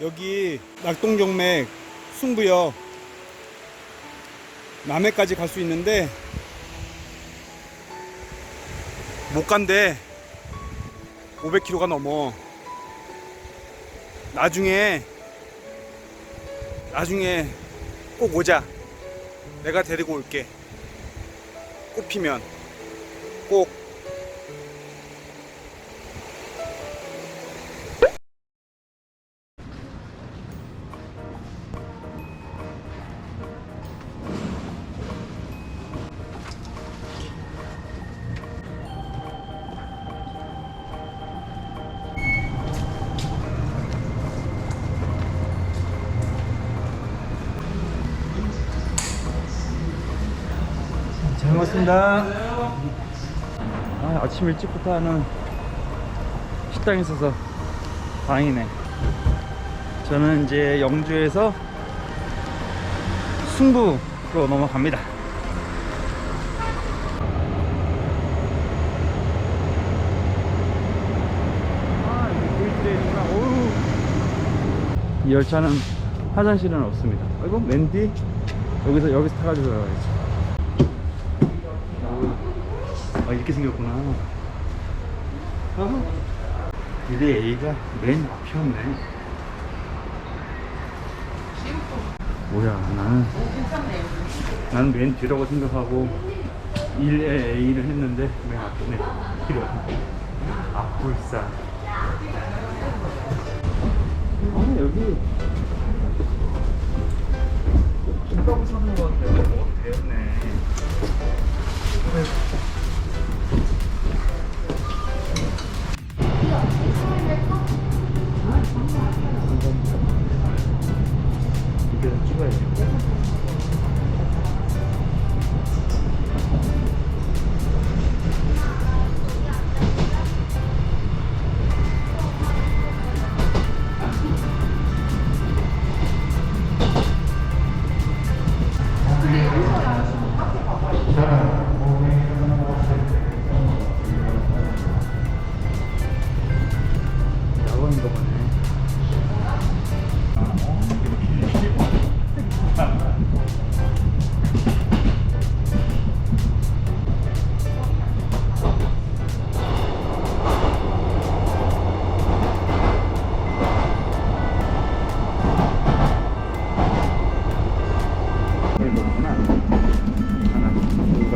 여기 낙동정맥 승부역 남해까지 갈 수 있는데 못 간대. 500km가 넘어. 나중에 나중에 꼭 오자. 내가 데리고 올게. 꽃피면 꼭 먹었습니다. 아, 아침 일찍부터 하는 식당이 있어서 다행이네. 저는 이제 영주에서 승부로 넘어갑니다. 아. 이 열차는 화장실은 없습니다. 아이고, 맨 뒤. 여기서, 여기서 타가지고 가야지. 아 이렇게 생겼구나. 아, 이래 A가 맨 앞이 없네. 뭐야 나는. 나는 맨 뒤라고 생각하고 1에 A를 했는데 맨 앞이네. 이런 앞불사. 아 여기. 김밥 사는 거 같아 뭐 되었네. 이게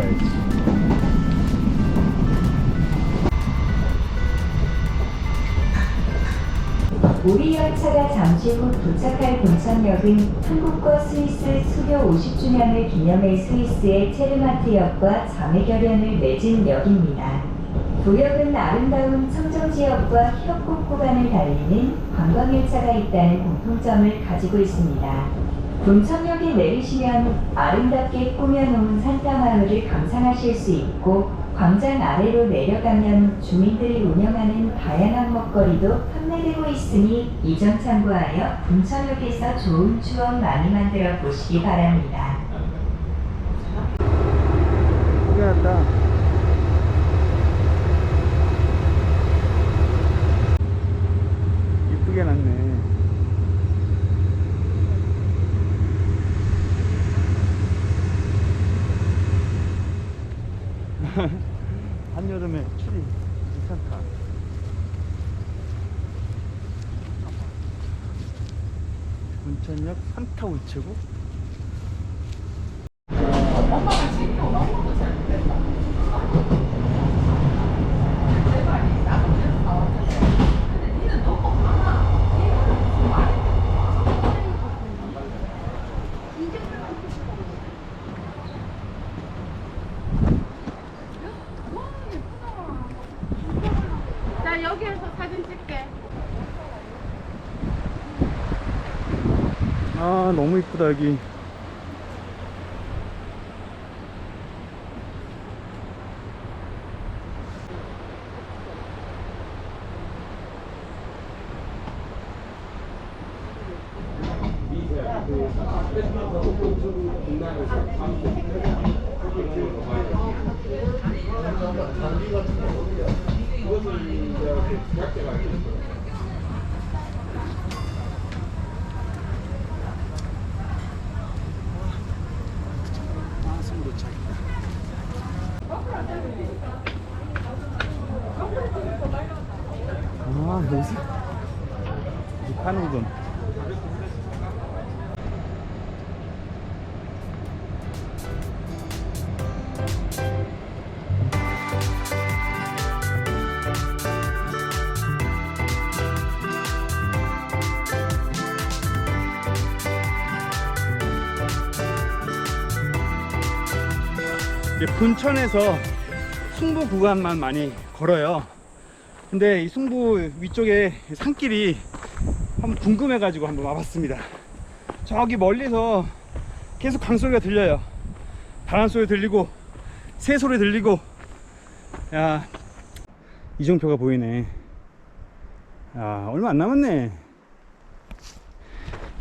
가야지. 우리 열차가 잠시 후 도착할 본선역은 한국과 스위스 수교 50주년을 기념해 스위스의 체르마트역과 자매결연을 맺은 역입니다. 구역은 아름다운 청정지역과 협곡 구간을 달리는 관광열차가 있다는 공통점을 가지고 있습니다. 본천역에 내리시면 아름답게 꾸며놓은 산타마을을 감상하실 수 있고 광장 아래로 내려가면 주민들이 운영하는 다양한 먹거리도 판매되고 있으니 이 점 참고하여 본천역에서 좋은 추억 많이 만들어 보시기 바랍니다. 났다. 이쁘게 났네. 한여름에 추리 괜찮다. 문천역 산타 우체국? 아 너무 이쁘다 여기 이것을 이제 대학교 가야 되는 거예요. 분천에서 승부 구간만 많이 걸어요. 근데 이 승부 위쪽에 산길이 한번 궁금해가지고 한번 와봤습니다. 저기 멀리서 계속 강소리가 들려요. 바람 소리 들리고 새 소리 들리고 야 이정표가 보이네. 야 얼마 안 남았네.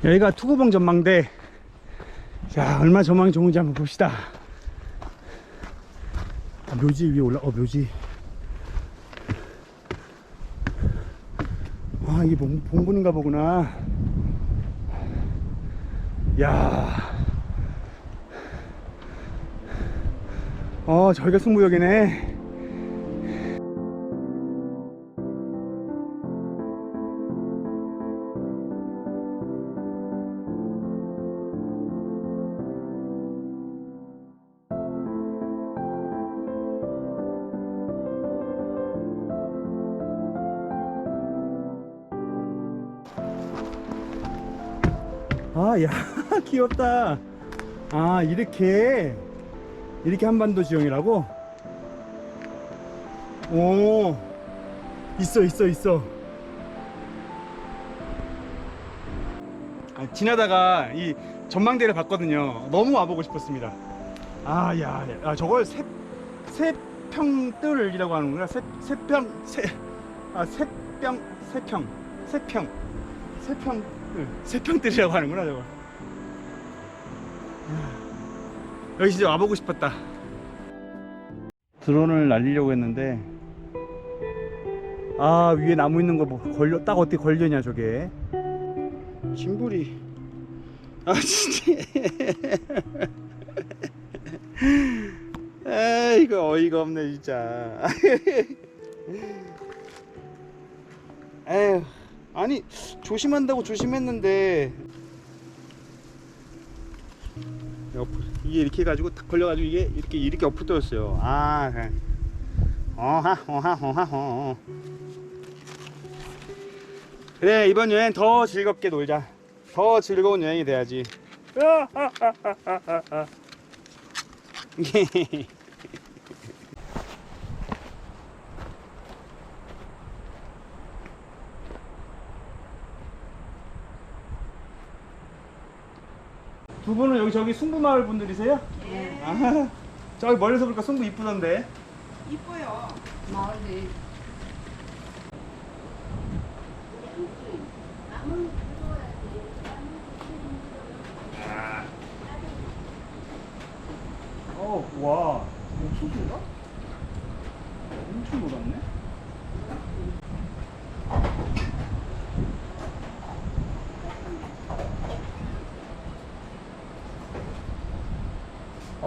여기가 투구봉 전망대. 야 얼마 전망이 좋은지 한번 봅시다. 아, 묘지 위에 올라, 어, 묘지. 아, 이게 봉, 봉분인가 보구나. 야 어, 저기가 승무역이네. 아, 야, 귀엽다. 아, 이렇게, 이렇게 한반도 지형이라고? 오, 있어, 있어, 있어. 아, 지나다가 이 전망대를 봤거든요. 너무 와보고 싶었습니다. 아, 야, 야 저걸 세, 세평뜰이라고 하는구나. 세, 세평, 세, 아, 세평, 세평, 세평, 세평, 뜰, 세평뜰이라고 하는구나, 저걸. 여기 진짜 와보고 싶었다. 드론을 날리려고 했는데, 아, 위에 나무 있는 거 뭐, 걸려, 딱 어떻게 걸려냐, 저게. 짐불이. 아, 진짜. 아, 이거 어이가 없네, 진짜. 에휴, 아니, 조심한다고 조심했는데. 옆, 이게 이렇게 해가지고 딱 걸려가지고 이게 이렇게 이렇게 떨어졌어요. 아, 그냥. 어하, 어하, 어하, 어. 그래 이번 여행 더 즐겁게 놀자. 더 즐거운 여행이 돼야지. 두 분은 여기 저기 승부마을 분들이세요? 네. 아, 저기 멀리서 보니까 승부 이쁘던데. 이뻐요. 마을이. 어, 와, 옥수수인가? 엄청 놀았네.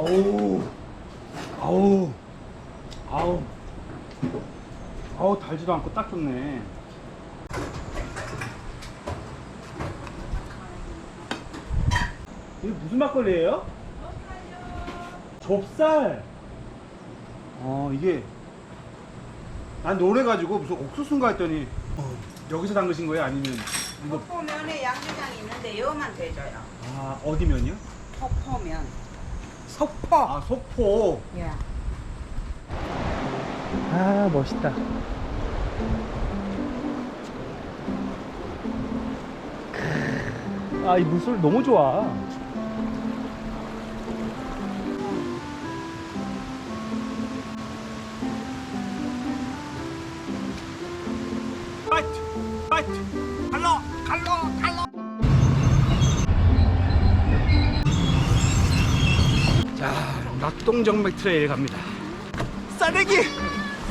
아우, 아우, 아우, 아우 달지도 않고 딱 좋네. 이게 무슨 막걸리예요? 좁쌀. 어 이게 난 노래가지고 무슨 옥수수인가 했더니 어, 여기서 담그신 거예요? 아니면 이거 폭포면에 양조장이 있는데 여만 돼줘요. 아 어디 면이요? 폭포면. 석포. 아 소포. 예. 아 멋있다. 아 이 물소리 너무 좋아. 파이트! 파이트! 갈러! 갈러! 갈러! 낙동정맥 트레일 갑니다. 싸대기!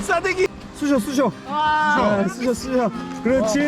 싸대기! 쑤셔 쑤셔 아, 쑤셔 쑤셔 그렇지